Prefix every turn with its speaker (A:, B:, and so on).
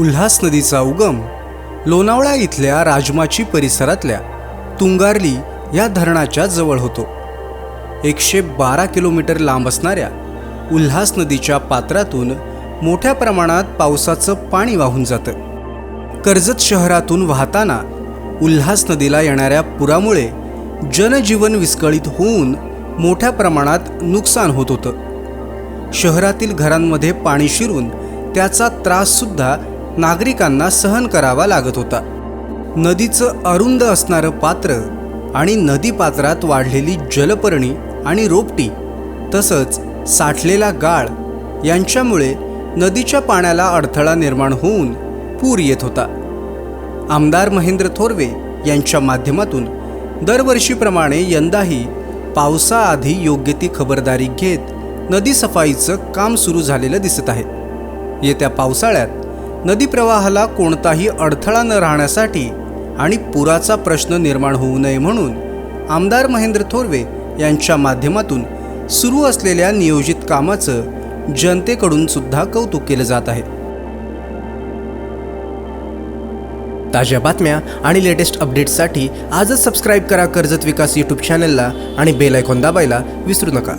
A: उल्हास नदीचा उगम लोणावळा इथल्या राजमाची परिसरातल्या तुंगारली या धरणाच्या जवळ होतो. एकशे बारा किलोमीटर लांब असणाऱ्या उल्हास नदीच्या पात्रातून मोठ्या प्रमाणात पावसाचं पाणी वाहून जातं. कर्जत शहरातून वाहताना उल्हास नदीला येणाऱ्या पुरामुळे जनजीवन विस्कळीत होऊन मोठ्या प्रमाणात नुकसान होत होतं. शहरातील घरांमध्ये पाणी शिरून त्याचा त्राससुद्धा नागरिकांना सहन करावा लागत होता. नदीचं अरुंद असणारं पात्र आणि नदीपात्रात वाढलेली जलपर्णी आणि रोपटी तसंच साठलेला गाळ यांच्यामुळे नदीच्या पाण्याला अडथळा निर्माण होऊन पूर येत होता. आमदार महेंद्र थोरवे यांच्या माध्यमातून दरवर्षीप्रमाणे यंदाही पावसाआधी योग्य ती खबरदारी घेत नदी सफाईचं काम सुरू झालेलं दिसत आहे. येत्या पावसाळ्यात नदी प्रवाहाला कोणताही अडथळा न राहण्यासाठी आणि पुराचा प्रश्न निर्माण होऊ नये म्हणून आमदार महेंद्र थोरवे यांच्या माध्यमातून सुरू असलेल्या नियोजित कामाचं जनतेकडून सुद्धा कौतुक केलं जात आहे. ताज्या बातम्या आणि लेटेस्ट अपडेट्ससाठी आजच सबस्क्राईब करा कर्जत विकास यूट्यूब चॅनलला आणि बेल आयकॉन दाबायला विसरू नका.